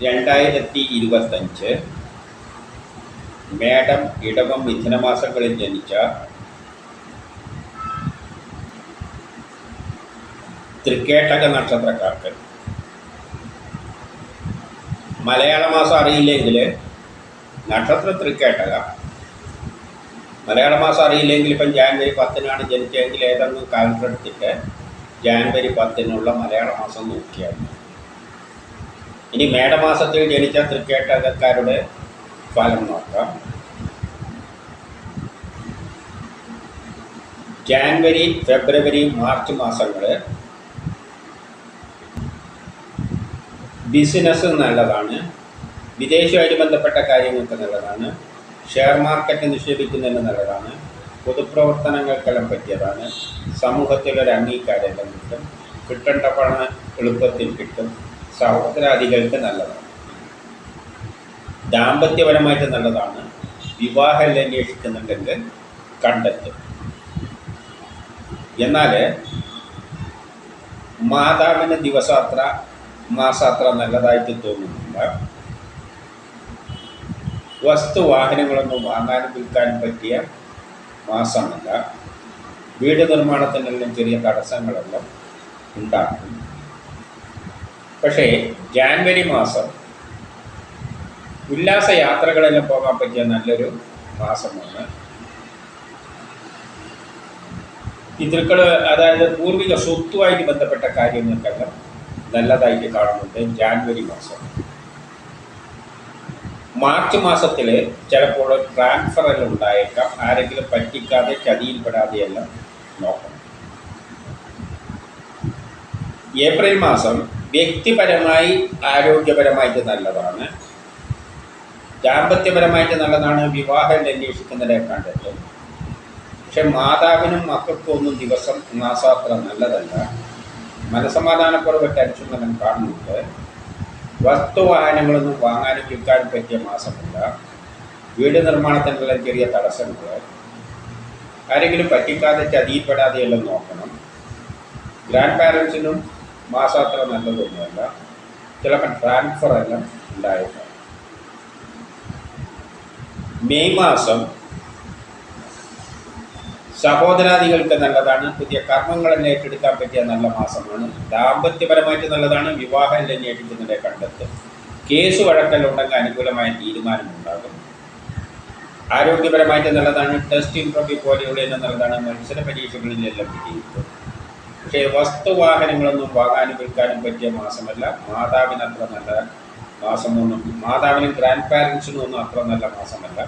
രണ്ടായിരത്തി ഇരുപത്തഞ്ച് മേടം ഇടവം മിഥുനമാസങ്ങളിൽ ജനിച്ച തൃക്കേട്ടക നക്ഷത്രക്കാർക്ക് മലയാള മാസം അറിയില്ലെങ്കിൽ നക്ഷത്ര തൃക്കേട്ടക മലയാള മാസം അറിയില്ലെങ്കിൽ ഇപ്പം ജാനുവരി പത്തിനാണ് ജനിച്ചതെങ്കിൽ ഏതെങ്കിലും കാലത്തെടുത്തിട്ട് ജാനുവരി പത്തിനുള്ള മലയാള മാസം നോക്കിയാൽ. ഇനി മേടമാസത്തിൽ ജനിച്ച തൃക്കേട്ടകക്കാരുടെ ഫലം നോക്കാം. ജാൻവരി ഫെബ്രുവരി മാർച്ച് മാസങ്ങൾ ബിസിനസ് നല്ലതാണ്. വിദേശമായി ബന്ധപ്പെട്ട കാര്യങ്ങൾക്ക് നല്ലതാണ്. ഷെയർ മാർക്കറ്റ് നിക്ഷേപിക്കുന്നതിന് നല്ലതാണ്. പൊതുപ്രവർത്തനങ്ങൾക്കെല്ലാം പറ്റിയതാണ്. സമൂഹത്തിലൊരു അംഗീകാരം കിട്ടും. കിട്ടേണ്ട പണം എളുപ്പത്തിൽ കിട്ടും. സഹോദരാദികൾക്ക് നല്ലതാണ്. ദാമ്പത്യപരമായിട്ട് നല്ലതാണ്. വിവാഹം അന്വേഷിക്കുന്നുണ്ടെങ്കിൽ കണ്ടെത്തും എന്നാൽ മാതാവിന് ദിവസാത്ര മാസാത്ര നല്ലതായിട്ട് തോന്നുന്നില്ല. വസ്തു വാഹനങ്ങളൊന്നും വാങ്ങാനും വിൽക്കാനും പറ്റിയ മാസമല്ല. വീട് നിർമ്മാണത്തിനെല്ലാം ചെറിയ തടസ്സങ്ങളെല്ലാം ഉണ്ടാകും പക്ഷേ ജാൻവരി മാസം ഉല്ലാസ യാത്രകളെല്ലാം പോകാൻ പറ്റിയ നല്ലൊരു മാസമാണ്. പിതൃക്കൾ അതായത് പൂർവിക സ്വത്തുമായിട്ട് ബന്ധപ്പെട്ട കാര്യങ്ങൾക്കെല്ലാം നല്ലതായിട്ട് കാണുന്നുണ്ട് ജാൻവരി മാസം. മാർച്ച് മാസത്തിൽ ചിലപ്പോൾ ട്രാൻസ്ഫർ എല്ലാം ഉണ്ടായേക്കാം. ആരെങ്കിലും പറ്റിക്കാതെ ചതിയിൽപ്പെടാതെയെല്ലാം നോക്കണം. ഏപ്രിൽ മാസം വ്യക്തിപരമായി ആരോഗ്യപരമായിട്ട് നല്ലതാണ്. ദാമ്പത്യപരമായിട്ട് നല്ലതാണ് വിവാഹം അന്വേഷിക്കുന്നതിനെ കണ്ടെത്തും പക്ഷെ മാതാവിനും മക്കൾക്കും ഒന്നും ദിവസം മാസാത്ര നല്ലതല്ല. മനസമാധാനക്കുറവ് ടെൻഷനെല്ലാം കാണുന്നുണ്ട്. വസ്തുവാഹനങ്ങളൊന്നും വാങ്ങാനും വിൽക്കാനും പറ്റിയ മാസമില്ല. വീട് നിർമ്മാണത്തിനുള്ള ചെറിയ തടസ്സങ്ങൾ ആരെങ്കിലും പറ്റിക്കാതെ ചതിയിൽപ്പെടാതെയെല്ലാം നോക്കണം. ഗ്രാൻഡ് പാരൻസിനും മാസാത്ര നല്ലതൊന്നുമല്ല. ചിലപ്പോൾ ട്രാൻസ്ഫർ എല്ലാം ഉണ്ടായേക്കാം. മെയ് മാസം സഹോദരാദികൾക്ക് നല്ലതാണ്. പുതിയ കർമ്മങ്ങളെല്ലാം ഏറ്റെടുക്കാൻ പറ്റിയ നല്ല മാസമാണ്. ദാമ്പത്യപരമായിട്ട് നല്ലതാണ്. വിവാഹം അന്വേഷിക്കുന്നതിനെ കണ്ടെത്തും. കേസ് വഴക്കലുണ്ടെങ്കിൽ അനുകൂലമായ തീരുമാനം ഉണ്ടാകും. ആരോഗ്യപരമായിട്ട് നല്ലതാണ്. ടെസ്റ്റ് ഇൻട്രോഫി പോലെയുള്ള നല്ലതാണ്. മത്സര പരീക്ഷകളിലെല്ലാം വിജയിക്കും. പക്ഷേ വസ്തുവാഹനങ്ങളൊന്നും വാങ്ങാനും വിൽക്കാനും പറ്റിയ മാസമല്ല. മാതാവിന് അത്ര നല്ല മാസമൊന്നും മാതാവിനും ഗ്രാൻഡ് പാരൻസിനും ഒന്നും അത്ര നല്ല മാസമല്ല.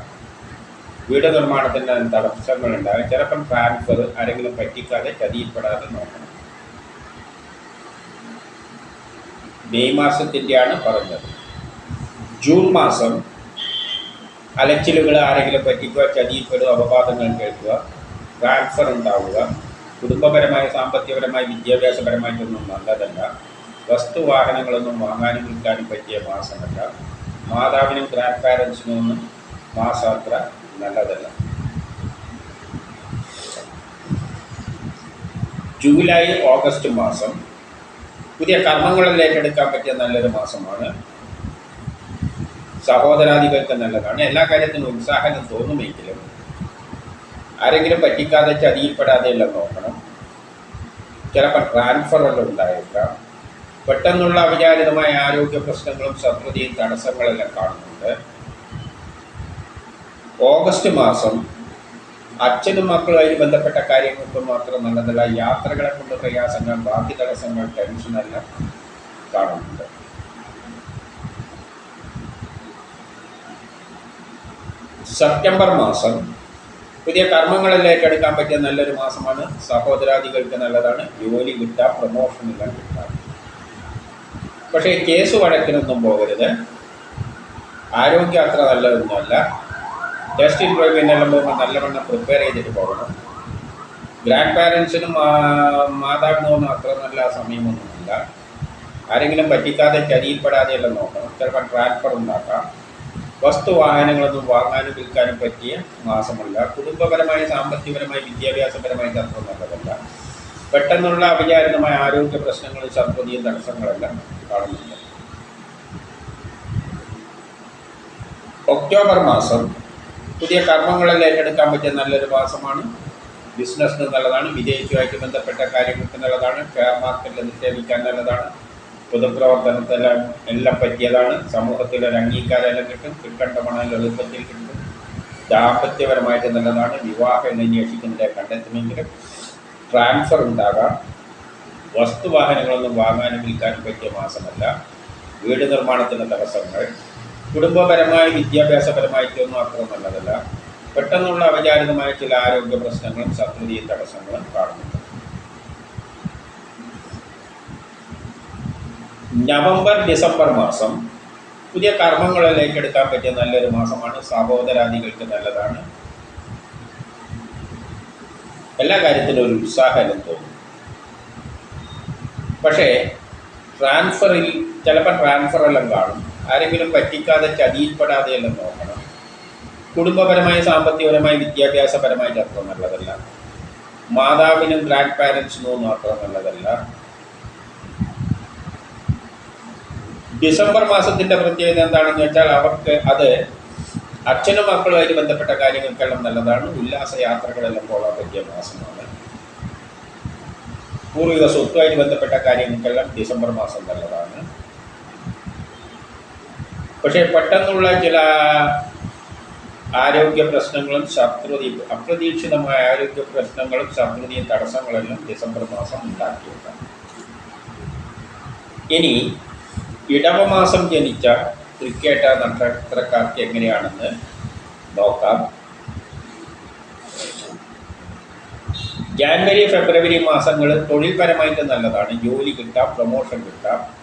വീട് നിർമ്മാണത്തിന്റെ തടസ്സങ്ങളുണ്ടാകും ചിലപ്പം ട്രാൻസ്ഫർ ആരെങ്കിലും പറ്റിക്കാതെ ചതിയിൽപ്പെടാതെ നോക്കണം. മെയ് മാസത്തിന്റെയാണ് പറഞ്ഞത്. ജൂൺ മാസം അലച്ചിലുകൾ ആരെങ്കിലും പറ്റിക്കുക ചതിയിൽപ്പെടുക അപവാദങ്ങൾ കേൾക്കുക ട്രാൻസ്ഫർ ഉണ്ടാവുക കുടുംബപരമായ സാമ്പത്തികപരമായ വിദ്യാഭ്യാസപരമായിട്ടൊന്നും നല്ലതല്ല. വസ്തുവാഹനങ്ങളൊന്നും വാങ്ങാനും വിൽക്കാനും പറ്റിയ മാസമല്ല. മാതാവിനും ഗ്രാൻഡ് പാരൻസിനും ഒന്നും മാസാത്ര നല്ലതല്ല. ജൂലൈ ഓഗസ്റ്റ് മാസം പുതിയ കർമ്മങ്ങളിൽ ഏറ്റെടുക്കാൻ പറ്റിയ നല്ലൊരു മാസമാണ്. സഹോദരാദികൾക്ക് നല്ലതാണ്. എല്ലാ കാര്യത്തിനും ഉത്സാഹം തോന്നുമെങ്കിലും ആരെങ്കിലും പറ്റിക്കാതെ ചതിയിൽപ്പെടാതെ എല്ലാം നോക്കണം. ചിലപ്പോൾ ട്രാൻസ്ഫർ എല്ലാം ഉണ്ടായേക്കാം പെട്ടെന്നുള്ള അവിചാരിതമായ ആരോഗ്യ പ്രശ്നങ്ങളും ശത്രുതയും തടസ്സങ്ങളെല്ലാം കാണുന്നുണ്ട്. ഓഗസ്റ്റ് മാസം അച്ഛനും മക്കളുമായി ബന്ധപ്പെട്ട കാര്യങ്ങൾക്ക് മാത്രം നല്ലതല്ല യാത്രകളെ കൊണ്ട് പ്രയാസങ്ങൾ ബാക്കി തടസ്സങ്ങൾ ടെൻഷനെല്ലാം കാണുന്നുണ്ട്. സെപ്റ്റംബർ മാസം പുതിയ കർമ്മങ്ങളെല്ലാം ഏറ്റെടുക്കാൻ പറ്റിയ നല്ലൊരു മാസമാണ്. സഹോദരാദികൾക്ക് നല്ലതാണ്. ജോലി കിട്ടുക പ്രമോഷൻ എല്ലാം കിട്ടുക പക്ഷേ കേസ് വഴക്കിനൊന്നും പോകരുത്. ആരോഗ്യം അത്ര നല്ലതൊന്നുമല്ല ടെസ്റ്റ് ഇൻട്രോയ്മെന്റെല്ലാം പോകുമ്പോൾ നല്ലവണ്ണം പ്രിപ്പയർ ചെയ്തിട്ട് പോകണം. ഗ്രാൻഡ് പാരൻസിനും മാതാവിനൊന്നും അത്ര നല്ല സമയമൊന്നുമില്ല. ആരെങ്കിലും പറ്റിക്കാതെ ചതിയിൽപ്പെടാതെയെല്ലാം നോക്കണം. ചിലപ്പോൾ ട്രാൻസ്ഫർ ഉണ്ടാക്കാം. വസ്തുവാഹനങ്ങളൊന്നും വാങ്ങാനും വിൽക്കാനും പറ്റിയ മാസമല്ല. കുടുംബപരമായ സാമ്പത്തികപരമായ വിദ്യാഭ്യാസപരമായ തത്വം നല്ലതല്ല. പെട്ടെന്നുള്ള അവിചാരിതമായ ആരോഗ്യ പ്രശ്നങ്ങൾ ശത്രുതയും തടസ്സങ്ങളെല്ലാം കാണുന്നുണ്ട്. ഒക്ടോബർ മാസം പുതിയ കർമ്മങ്ങളെല്ലാം ഏറ്റെടുക്കാൻ പറ്റിയ നല്ലൊരു മാസമാണ്. ബിസിനസ്സിന് നല്ലതാണ്. വിജയിച്ചുമായിട്ട് ബന്ധപ്പെട്ട കാര്യങ്ങൾക്ക് നല്ലതാണ്. ഷെയർ മാർക്കറ്റിൽ നിക്ഷേപിക്കാൻ നല്ലതാണ്. പൊതുപ്രവർത്തനത്തെല്ലാം എല്ലാം പറ്റിയതാണ്. സമൂഹത്തിൽ ഒരു അംഗീകാരമെല്ലാം കിട്ടും. കിട്ടേണ്ട പണം എളുപ്പത്തിൽ കിട്ടും. ദാമ്പത്യപരമായിട്ട് നല്ലതാണ്. വിവാഹം അന്വേഷിക്കുന്നതിനെ കണ്ടെത്തുമെങ്കിലും ട്രാൻസ്ഫർ ഉണ്ടാകാം. വസ്തുവാഹനങ്ങളൊന്നും വാങ്ങാനും വിൽക്കാനും പറ്റിയ മാസമല്ല. വീട് നിർമ്മാണത്തിന് തടസ്സങ്ങൾ. കുടുംബപരമായി വിദ്യാഭ്യാസപരമായിട്ടൊന്നും അത്ര നല്ലതല്ല. പെട്ടെന്നുള്ള അപചാരിതമായ ചില ആരോഗ്യ പ്രശ്നങ്ങളും ശത്രുതീയ തടസ്സങ്ങളും കാണുന്നുണ്ട്. നവംബർ ഡിസംബർ മാസം പുതിയ കർമ്മങ്ങളിലേക്ക് എടുക്കാൻ പറ്റിയ നല്ലൊരു മാസമാണ്. സഹോദരാദികൾക്ക് നല്ലതാണ്. എല്ലാ കാര്യത്തിലും ഒരു ഉത്സാഹം തോന്നും. പക്ഷേ ട്രാൻസ്ഫറിൽ ചിലപ്പോൾ ട്രാൻസ്ഫറെല്ലാം കാണും. ആരെങ്കിലും പറ്റിക്കാതെ ചതിയിൽപ്പെടാതെ എല്ലാം നോക്കണം. കുടുംബപരമായി സാമ്പത്തികപരമായി വിദ്യാഭ്യാസപരമായിട്ട് അത്ര നല്ലതല്ല. മാതാവിനും ഗ്രാൻഡ് പാരൻസിനും ഒന്നും അത്ര നല്ലതല്ല. ഡിസംബർ മാസത്തിന്റെ പ്രത്യേകത എന്താണെന്ന് വെച്ചാൽ അവർക്ക് അത് അച്ഛനും മക്കളുമായിട്ട് ബന്ധപ്പെട്ട കാര്യങ്ങൾക്കെല്ലാം നല്ലതാണ്. ഉല്ലാസ യാത്രകളെല്ലാം പോകാൻ പറ്റിയ മാസമാണ്. പൂർവിക സ്വത്തുമായിട്ട് ബന്ധപ്പെട്ട കാര്യങ്ങൾക്കെല്ലാം ഡിസംബർ മാസം നല്ലതാണ്. പക്ഷേ പെട്ടെന്നുള്ള ചില ആരോഗ്യ പ്രശ്നങ്ങളും ശത്രുതി അപ്രതീക്ഷിതമായ ആരോഗ്യ പ്രശ്നങ്ങളും ശത്രുതിയും തടസ്സങ്ങളെല്ലാം ഡിസംബർ മാസം ഉണ്ടാക്കിയിട്ടുണ്ട്. ഇനി ഇടവമാസം ജനിച്ച തൃക്കേട്ട നക്ഷത്രക്കാർക്ക് എങ്ങനെയാണെന്ന് നോക്കാം. ജാനുവരി ഫെബ്രുവരി മാസങ്ങൾ തൊഴിൽപരമായിട്ട് നല്ലതാണ്. ജോലി കിട്ടാം പ്രൊമോഷൻ കിട്ടാം.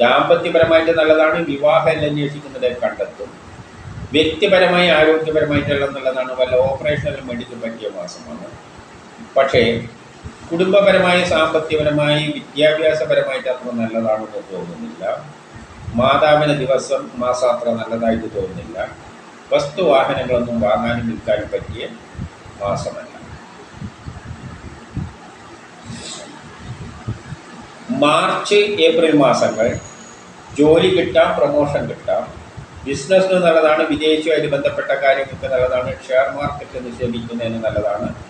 ദാമ്പത്യപരമായിട്ട് നല്ലതാണ്. വിവാഹം അന്വേഷിക്കുന്നത് കണ്ടെത്തും. വ്യക്തിപരമായി ആരോഗ്യപരമായിട്ടുള്ള നല്ലതാണ്. വല്ല ഓപ്പറേഷനിലും വേണ്ടിയിട്ട് പറ്റിയ മാസമാണ്. പക്ഷേ കുടുംബപരമായി സാമ്പത്തികപരമായി വിദ്യാഭ്യാസപരമായിട്ട് അത്ര നല്ലതാണെന്ന് തോന്നുന്നില്ല. മാതാവിന് ദിവസം മാസം അത്ര നല്ലതായിട്ട് തോന്നുന്നില്ല. വസ്തുവാഹനങ്ങളൊന്നും വാങ്ങാനും വിൽക്കാനും പറ്റിയ മാസമല്ല. മാർച്ച് ഏപ്രിൽ മാസങ്ങൾ. ജോലി കിട്ടാം പ്രൊമോഷൻ കിട്ടാം. ബിസിനസ്സിന് നല്ലതാണ് വിദേശവുമായിട്ട് ബന്ധപ്പെട്ട കാര്യങ്ങൾക്ക് നല്ലതാണ് ഷെയർ മാർക്കറ്റ് നിക്ഷേപിക്കുന്നതിന് നല്ലതാണ്.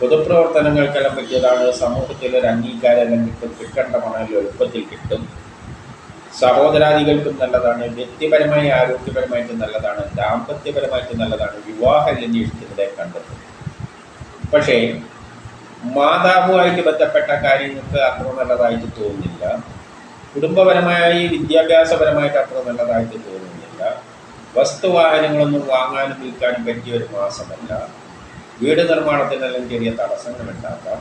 പൊതുപ്രവർത്തനങ്ങൾക്കെല്ലാം പറ്റിയതാണ് സമൂഹത്തിൽ ഒരു അംഗീകാരം കിട്ടും കിട്ടേണ്ട പണം എളുപ്പത്തിൽ കിട്ടും. സഹോദരാദികൾക്കും നല്ലതാണ് വ്യക്തിപരമായി ആരോഗ്യപരമായിട്ട് നല്ലതാണ് ദാമ്പത്യപരമായിട്ട് നല്ലതാണ് വിവാഹം അന്വേഷിക്കുന്നതിനെ കണ്ടെത്തും. പക്ഷേ മാതാവുമായിട്ട് ബന്ധപ്പെട്ട കാര്യങ്ങൾക്ക് അത്ര നല്ലതായിട്ട് തോന്നുന്നില്ല. കുടുംബപരമായി വിദ്യാഭ്യാസപരമായിട്ട് അത്ര നല്ലതായിട്ട് തോന്നുന്നില്ല. വസ്തുവാഹനങ്ങളൊന്നും വാങ്ങാനും വിൽക്കാനും പറ്റിയ ഒരു മാസമല്ല. വീട് നിർമ്മാണത്തിനെല്ലാം ചെറിയ തടസ്സങ്ങൾ ഉണ്ടാക്കാം.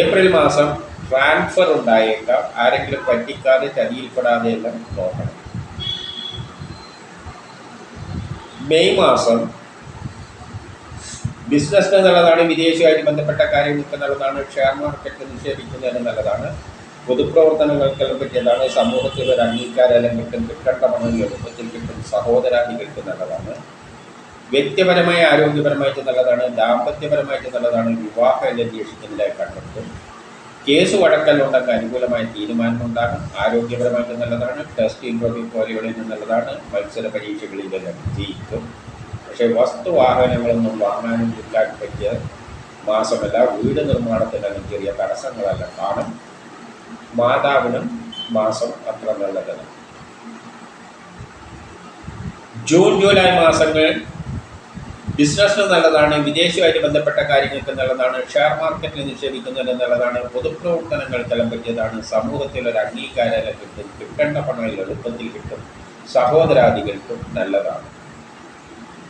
ഏപ്രിൽ മാസം ട്രാൻസ്ഫർ ഉണ്ടായേക്കാം. ആരെങ്കിലും പറ്റിക്കാതെ ചതിയിൽപ്പെടാതെ എല്ലാം നോക്കണം. മെയ് മാസം ബിസിനസ് നല്ലതാണ് വിദേശവുമായിട്ട് ബന്ധപ്പെട്ട കാര്യങ്ങൾക്ക് നല്ലതാണ് ഷെയർ മാർക്കറ്റ് നിക്ഷേപിക്കുന്നതിന് നല്ലതാണ് പൊതുപ്രവർത്തനങ്ങൾക്കെല്ലാം പറ്റിയതാണ് സമൂഹത്തിൽ ഒരു അംഗീകാരം കിട്ടും കിട്ടേണ്ട പണം എളുപ്പത്തിൽ കിട്ടും സഹോദരാദികൾക്ക് നല്ലതാണ്. വ്യക്തിപരമായി ആരോഗ്യപരമായിട്ട് നല്ലതാണ് ദാമ്പത്യപരമായിട്ട് നല്ലതാണ് വിവാഹ അന്വേഷിക്കുന്നതിനെ കണ്ടെത്തും. കേസ് വഴക്കലുണ്ടെങ്കിൽ അനുകൂലമായ തീരുമാനം ഉണ്ടാകും ആരോഗ്യപരമായിട്ട് നല്ലതാണ് ടെസ്റ്റ് ഇന്റർവ്യൂ പോലെയുള്ള നല്ലതാണ് മത്സര പരീക്ഷകളിലെല്ലാം ജയിക്കും പക്ഷേ വസ്തുവാഹനങ്ങളൊന്നും വാങ്ങാനും വിൽക്കാനും പറ്റിയ മാസമല്ല. വീട് നിർമ്മാണത്തിനെല്ലാം ചെറിയ തടസ്സങ്ങളെല്ലാം. കാണും മാതാവിനും മാസം അത്ര നല്ലതല്ല. ജൂൺ ജൂലൈ മാസങ്ങൾ ബിസിനസ്സിന് നല്ലതാണ് വിദേശവുമായിട്ട് ബന്ധപ്പെട്ട കാര്യങ്ങൾക്ക് നല്ലതാണ് ഷെയർ മാർക്കറ്റിൽ നിക്ഷേപിക്കുന്നതിന് നല്ലതാണ് തലം പറ്റിയതാണ് സമൂഹത്തിൽ ഒരു അംഗീകാരം കിട്ടും കിട്ടേണ്ട പണം എളുപ്പത്തിൽ കിട്ടും സഹോദരാദികൾക്കും നല്ലതാണ്.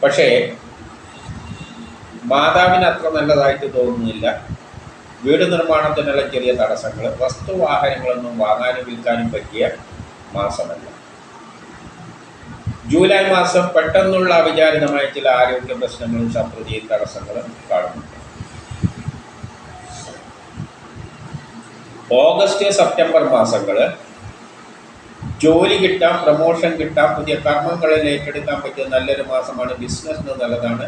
പക്ഷേ മാതാവിന് അത്ര നല്ലതായിട്ട് തോന്നുന്നില്ല. വീട് നിർമ്മാണത്തിനുള്ള ചെറിയ തടസ്സങ്ങൾ വസ്തുവാഹനങ്ങളൊന്നും വാങ്ങാനും വിൽക്കാനും പറ്റിയ മാസമല്ല. ജൂലൈ മാസം പെട്ടെന്നുള്ള അവിചാരിതമായ ചില ആരോഗ്യ പ്രശ്നങ്ങളും ശത്രുതയും തടസ്സങ്ങളും കാണുന്നുണ്ട് ഓഗസ്റ്റ് സെപ്റ്റംബർ മാസങ്ങൾ ജോലി കിട്ടാം പ്രമോഷൻ കിട്ടാം പുതിയ കർമ്മങ്ങളിൽ ഏറ്റെടുക്കാൻ പറ്റിയ നല്ലൊരു മാസമാണ്. ബിസിനസ്സിന് നല്ലതാണ്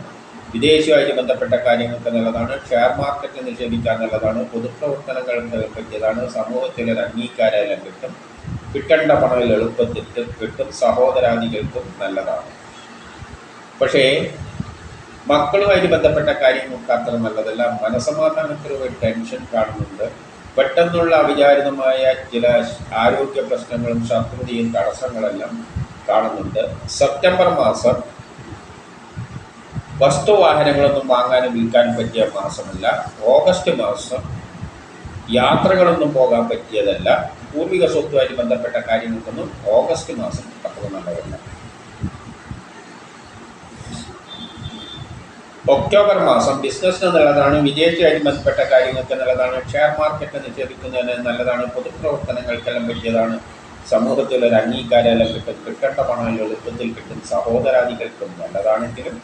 വിദേശവുമായിട്ട് ബന്ധപ്പെട്ട കാര്യങ്ങൾക്ക് നല്ലതാണ് ഷെയർ മാർക്കറ്റ് നിക്ഷേപിക്കാൻ നല്ലതാണ് പൊതുപ്രവർത്തനങ്ങൾക്ക് പറ്റിയതാണ് സമൂഹത്തിൽ ഒരു അംഗീകാരം കിട്ടും. കിട്ടേണ്ട പണം എളുപ്പത്തിൽ കിട്ടും സഹോദരാദികൾക്കും നല്ലതാണ്. പക്ഷേ മക്കളുമായിട്ട് ബന്ധപ്പെട്ട കാര്യങ്ങൾക്ക് അത്ര നല്ലതല്ല. മനസമാധാനക്കുറവ് ടെൻഷൻ കാണുന്നുണ്ട്. പെട്ടെന്നുള്ള അവിചാരിതമായ ചില ആരോഗ്യ പ്രശ്നങ്ങളും ശത്രുതയും തടസ്സങ്ങളെല്ലാം കാണുന്നുണ്ട്. സെപ്റ്റംബർ മാസം വസ്തുവാഹനങ്ങളൊന്നും വാങ്ങാനും വിൽക്കാനും പറ്റിയ മാസമല്ല. ഓഗസ്റ്റ് മാസം യാത്രകളൊന്നും പോകാൻ പറ്റിയതല്ല. പൂർവിക സ്വത്തുമായിട്ട് ബന്ധപ്പെട്ട കാര്യങ്ങൾക്കൊന്നും ഓഗസ്റ്റ് മാസം അത്ര ഒക്ടോബർ മാസം ബിസിനസ്സിന് നല്ലതാണ് വിദേശമായിട്ട് ബന്ധപ്പെട്ട കാര്യങ്ങൾക്ക് നല്ലതാണ് ഷെയർ മാർക്കറ്റ് നിക്ഷേപിക്കുന്നതിന് നല്ലതാണ് പൊതുപ്രവർത്തനങ്ങൾക്കെല്ലാം പറ്റിയതാണ് സമൂഹത്തിൽ ഒരു അംഗീകാരമെല്ലാം കിട്ടും കിട്ടേണ്ട പണം എളുപ്പത്തിൽ കിട്ടും സഹോദരാദികൾക്കും നല്ലതാണെങ്കിലും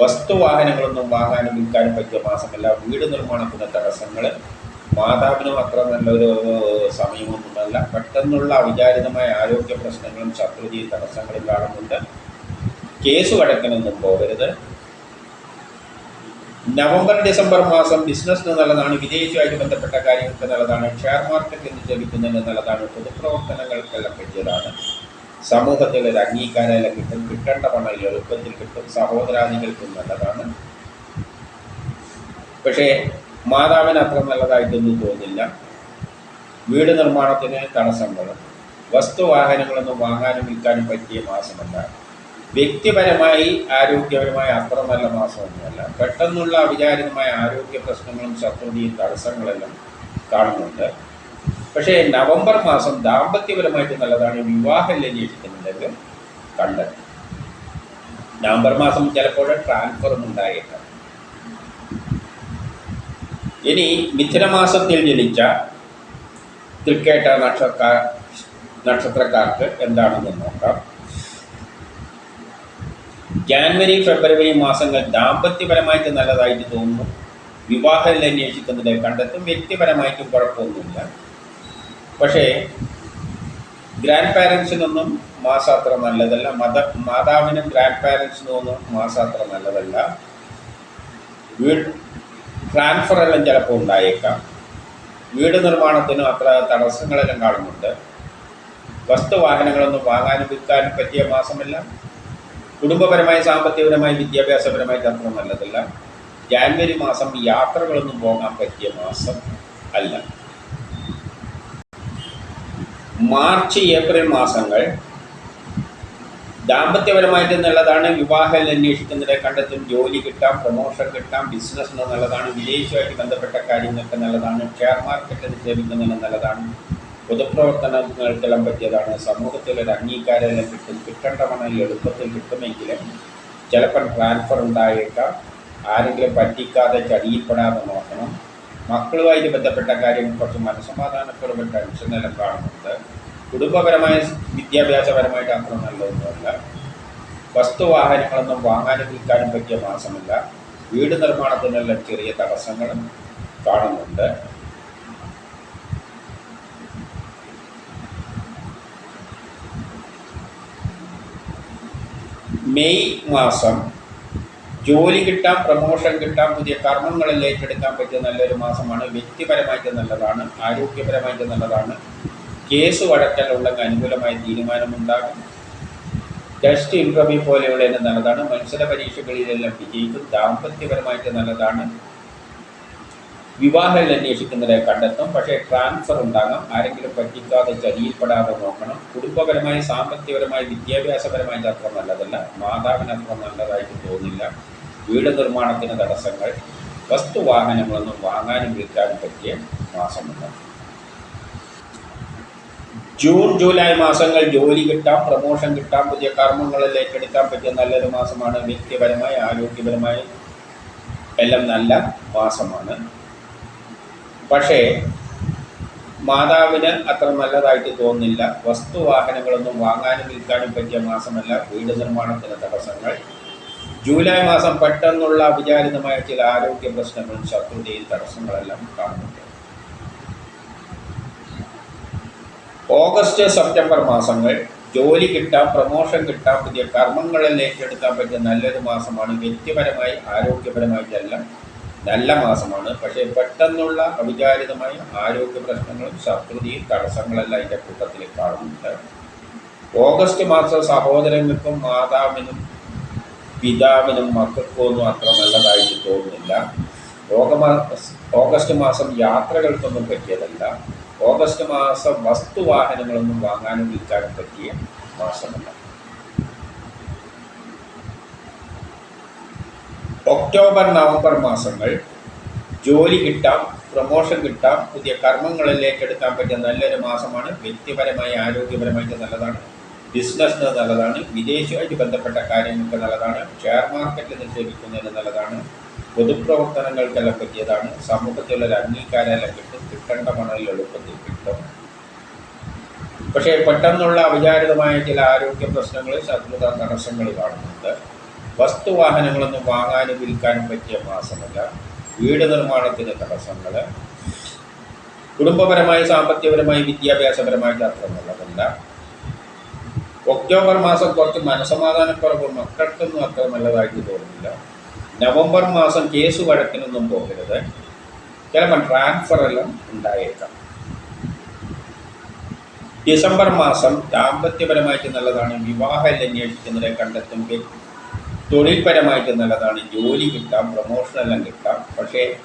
വസ്തുവാഹനങ്ങളൊന്നും വാങ്ങാനും വിൽക്കാനും പറ്റിയ മാസമല്ല. വീട് നിർമ്മാണത്തിന് തടസ്സങ്ങൾ മാതാവിനും അത്ര നല്ലൊരു സമയമൊന്നുമല്ല. പെട്ടെന്നുള്ള അവിചാരിതമായ ആരോഗ്യ പ്രശ്നങ്ങളും ശത്രുജി തടസ്സങ്ങളും കാണുന്നുണ്ട്. കേസ് കടക്കണമെന്നും പോകരുത്. നവംബർ ഡിസംബർ മാസം ബിസിനസ്സിന് നല്ലതാണ് വിദേശമായിട്ട് ബന്ധപ്പെട്ട കാര്യങ്ങൾക്ക് നല്ലതാണ് ഷെയർ മാർക്കറ്റിൽ നിക്ഷേപിക്കുന്നതിന് നല്ലതാണ് പൊതുപ്രവർത്തനങ്ങൾക്കെല്ലാം പറ്റിയതാണ്. സമൂഹത്തിൽ ഒരു അംഗീകാരമെല്ലാം കിട്ടും കിട്ടേണ്ട പണം എളുപ്പത്തിൽ കിട്ടും സഹോദരാദികൾക്കും നല്ലതാണ്. പക്ഷേ മാതാവിന് അത്ര നല്ലതായിട്ടൊന്നും തോന്നില്ല വീട് നിർമ്മാണത്തിന് തടസ്സങ്ങളും വസ്തുവാഹനങ്ങളൊന്നും വാങ്ങാനും വിൽക്കാനും പറ്റിയ മാസമല്ല. വ്യക്തിപരമായി ആരോഗ്യപരമായ അത്ര നല്ല മാസമൊന്നുമല്ല. പെട്ടെന്നുള്ള അവിചാരിതമായ ആരോഗ്യ പ്രശ്നങ്ങളും ശത്രുതയും തടസ്സങ്ങളെല്ലാം കാണുന്നുണ്ട്. പക്ഷേ നവംബർ മാസം ദാമ്പത്യപരമായിട്ട് നല്ലതാണ് വിവാഹം അന്വേഷിക്കുന്നുണ്ടെങ്കിൽ കണ്ടത് നവംബർ മാസം ചിലപ്പോൾ ട്രാൻസ്ഫറും ഉണ്ടായേക്കാം. ഇനി മിഥുനമാസത്തിൽ ജനിച്ച തൃക്കേട്ട നക്ഷത്ര നക്ഷത്രക്കാർക്ക് എന്താണെന്ന് നോക്കാം. ജാനുവരി ഫെബ്രുവരി മാസങ്ങൾ ദാമ്പത്യപരമായിട്ട് നല്ലതായിട്ട് തോന്നുന്നു. വിവാഹം അന്വേഷിക്കുന്നതിനെ കണ്ടെത്തും. വ്യക്തിപരമായിട്ടും കുഴപ്പമൊന്നുമില്ല. പക്ഷേ ഗ്രാൻഡ് പാരൻസിനൊന്നും മാസം അത്ര നല്ലതല്ല. മത മാതാവിനും ഗ്രാൻഡ് പാരൻസിനും ഒന്നും മാസം അത്ര നല്ലതല്ല. വീട് ട്രാൻസ്ഫർ എല്ലാം ചിലപ്പോൾ ഉണ്ടായേക്കാം. വീട് നിർമ്മാണത്തിനും അത്ര തടസ്സങ്ങളെല്ലാം കാണുന്നുണ്ട്. വസ്തുവാഹനങ്ങളൊന്നും വാങ്ങാനും വിൽക്കാനും പറ്റിയ മാസമല്ല. കുടുംബപരമായി സാമ്പത്തികപരമായി വിദ്യാഭ്യാസപരമായി തന്ത്രം നല്ലതല്ല. ജാനുവരി മാസം യാത്രകളൊന്നും പോകാൻ പറ്റിയ മാസം അല്ല. മാർച്ച് ഏപ്രിൽ മാസങ്ങൾ ദാമ്പത്യപരമായിട്ട് എന്നുള്ളതാണ് വിവാഹം അന്വേഷിക്കുന്നത് കണ്ടെത്തും ജോലി കിട്ടാം പ്രൊമോഷൻ കിട്ടാം ബിസിനസ് എന്നുള്ളതാണ് വിദേശമായിട്ട് ബന്ധപ്പെട്ട കാര്യങ്ങൾക്ക് നല്ലതാണ് ഷെയർ മാർക്കറ്റ് നിക്ഷേപിക്കുന്നതിന് നല്ലതാണ് പൊതുപ്രവർത്തനങ്ങൾക്കെല്ലാം പറ്റിയതാണ്. സമൂഹത്തിൽ ഒരു അംഗീകാരം കിട്ടും കിട്ടേണ്ട പണം എളുപ്പത്തിൽ കിട്ടുമെങ്കിലും ചിലപ്പോൾ ട്രാൻസ്ഫർ ഉണ്ടായേക്കാം. ആരെങ്കിലും പറ്റിക്കാതെ ചതിയിൽപ്പെടാതെ നോക്കണം. മക്കളുമായിട്ട് ബന്ധപ്പെട്ട കാര്യം കുറച്ച് മനസ്സമാധാനക്കുറവ് ടെൻഷനെല്ലാം കാണുന്നുണ്ട്. കുടുംബപരമായ വിദ്യാഭ്യാസപരമായിട്ട് അത്ര നല്ലതൊന്നുമല്ല. വസ്തുവാഹനങ്ങളൊന്നും വാങ്ങാനും വിൽക്കാനും പറ്റിയ മാസമല്ല. വീട് നിർമ്മാണത്തിനെല്ലാം ചെറിയ തടസ്സങ്ങളും കാണുന്നുണ്ട്. മെയ് മാസം ജോലി കിട്ടാം പ്രമോഷൻ കിട്ടാം പുതിയ കർമ്മങ്ങളിൽ ഏറ്റെടുക്കാൻ പറ്റിയ നല്ലൊരു മാസമാണ്. വ്യക്തിപരമായിട്ട് നല്ലതാണ് ആരോഗ്യപരമായിട്ട് നല്ലതാണ്. കേസ് വഴക്കലുണ്ടെങ്കിൽ അനുകൂലമായ തീരുമാനമുണ്ടാകും. ടെസ്റ്റ് ഇൻട്രവ്യൂ പോലെയുള്ള നല്ലതാണ്. മത്സര പരീക്ഷകളിലെല്ലാം വിജയിക്കും. ദാമ്പത്യപരമായിട്ട് നല്ലതാണ്. വിവാഹങ്ങൾ അന്വേഷിക്കുന്നവരെ കണ്ടെത്തും. പക്ഷേ ട്രാൻസ്ഫർ ഉണ്ടാകാം. ആരെങ്കിലും പറ്റിക്കാതെ ചതിയിൽപ്പെടാതെ നോക്കണം. കുടുംബപരമായി സാമ്പത്തികപരമായി വിദ്യാഭ്യാസപരമായിട്ട് അത്ര നല്ലതല്ല. മാതാവിന് അത്ര നല്ലതായിട്ട് തോന്നില്ല. വീട് നിർമ്മാണത്തിന് തടസ്സങ്ങൾ. വസ്തുവാഹനങ്ങളൊന്നും വാങ്ങാനും വിൽക്കാനും പറ്റിയ മാസമല്ല ജൂൺ ജൂലൈ മാസങ്ങൾ ജോലി കിട്ടാം പ്രമോഷൻ കിട്ടാം പുതിയ കർമ്മങ്ങളിൽ ഏറ്റെടുക്കാൻ പറ്റിയ നല്ലൊരു മാസമാണ്. വ്യക്തിപരമായി ആരോഗ്യപരമായി എല്ലാം നല്ല മാസമാണ്. പക്ഷേ മാതാവിന് അത്ര നല്ലതായിട്ട് തോന്നില്ല വസ്തുവാഹനങ്ങളൊന്നും വാങ്ങാനും വിൽക്കാനും പറ്റിയ മാസമല്ല. വീട് നിർമ്മാണത്തിന് തടസ്സങ്ങൾ. ജൂലൈ മാസം പെട്ടെന്നുള്ള അവിചാരിതമായ ചില ആരോഗ്യ പ്രശ്നങ്ങളും ശത്രുതയും തടസ്സങ്ങളെല്ലാം കാണുന്നുണ്ട്. ഓഗസ്റ്റ് സെപ്റ്റംബർ മാസങ്ങൾ ജോലി കിട്ടാം പ്രമോഷൻ കിട്ടാം പുതിയ കർമ്മങ്ങളിൽ ഏറ്റെടുക്കാൻ പറ്റിയ നല്ലൊരു മാസമാണ്. വ്യക്തിപരമായി ആരോഗ്യപരമായിട്ടെല്ലാം നല്ല മാസമാണ്. പക്ഷേ പെട്ടെന്നുള്ള അവിചാരിതമായ ആരോഗ്യ പ്രശ്നങ്ങളും ശത്രുതയും തടസ്സങ്ങളെല്ലാം അതിന്റെ കൂട്ടത്തിൽ കാണുന്നുണ്ട്. ഓഗസ്റ്റ് മാസം സഹോദരങ്ങൾക്കും മാതാവിനും പിതാവിനും മക്കൾക്കൊന്നും അത്ര നല്ലതായിട്ട് തോന്നുന്നില്ല. ഓഗസ്റ്റ് മാസം യാത്രകൾക്കൊന്നും പറ്റിയതല്ല. ഓഗസ്റ്റ് മാസം വസ്തുവാഹനങ്ങളൊന്നും വാങ്ങാനും വിൽക്കാനും പറ്റിയ മാസമല്ല. ഒക്ടോബർ നവംബർ മാസങ്ങൾ ജോലി കിട്ടാം പ്രൊമോഷൻ കിട്ടാം പുതിയ കർമ്മങ്ങളിലേക്ക് എടുക്കാൻ പറ്റിയ നല്ലൊരു മാസമാണ്. വ്യക്തിപരമായി ആരോഗ്യപരമായിട്ട് നല്ലതാണ്. ബിസിനസ്സിന് നല്ലതാണ്. വിദേശവുമായിട്ട് ബന്ധപ്പെട്ട കാര്യങ്ങൾക്ക് നല്ലതാണ്. ഷെയർ മാർക്കറ്റിൽ നിക്ഷേപിക്കുന്നതിന് നല്ലതാണ്. പൊതുപ്രവർത്തനങ്ങൾക്കെല്ലാം പറ്റിയതാണ് സമൂഹത്തിലുള്ള അംഗീകാരമെല്ലാം കിട്ടും. കിട്ടേണ്ട മണലിൽ എളുപ്പത്തിൽ കിട്ടും. പക്ഷേ പെട്ടെന്നുള്ള അവിചാരിതമായ ചില ആരോഗ്യ പ്രശ്നങ്ങൾ ശത്രുത തടസ്സങ്ങൾ കാണുന്നുണ്ട്. വസ്തുവാഹനങ്ങളൊന്നും വാങ്ങാനും വിൽക്കാനും പറ്റിയ മാസമല്ല. വീട് നിർമ്മാണത്തിന് തടസ്സങ്ങൾ കുടുംബപരമായി സാമ്പത്തികപരമായി വിദ്യാഭ്യാസപരമായിട്ട് അത്ര നല്ലതല്ല. ഒക്ടോബർ മാസം കുറച്ച് മനസമാധാനക്കുറവ് മക്കൾക്കൊന്നും അത്ര നല്ലതായിട്ട് തോന്നുന്നില്ല. നവംബർ മാസം കേസ് വഴക്കിനൊന്നും പോകരുത്. ചിലപ്പോൾ ട്രാൻസ്ഫർ എല്ലാം ഉണ്ടായേക്കാം. ഡിസംബർ മാസം ദാമ്പത്യപരമായിട്ട് നല്ലതാണ് വിവാഹം അന്വേഷിക്കുന്നതിനെ കണ്ടെത്തും തൊഴിൽപരമായിട്ട് നല്ലതാണ് ജോലി കിട്ടാം പ്രൊമോഷൻ എല്ലാം കിട്ടാം. പക്ഷേ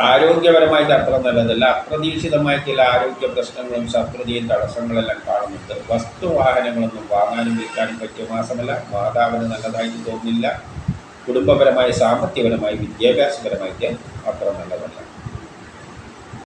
ആരോഗ്യപരമായിട്ട് അത്ര നല്ലതല്ല. അപ്രതീക്ഷിതമായ ചില ആരോഗ്യ പ്രശ്നങ്ങളും ശത്രുതയും തടസ്സങ്ങളെല്ലാം കാണുന്നുണ്ട്. വസ്തുവാഹനങ്ങളൊന്നും വാങ്ങാനും വിൽക്കാനും പറ്റിയ മാസമല്ല. മാതാവിന് നല്ലതായിട്ട് തോന്നുന്നില്ല. കുടുംബപരമായി സാമ്പത്തികപരമായി വിദ്യാഭ്യാസപരമായിട്ട് അത്ര നല്ലതല്ല.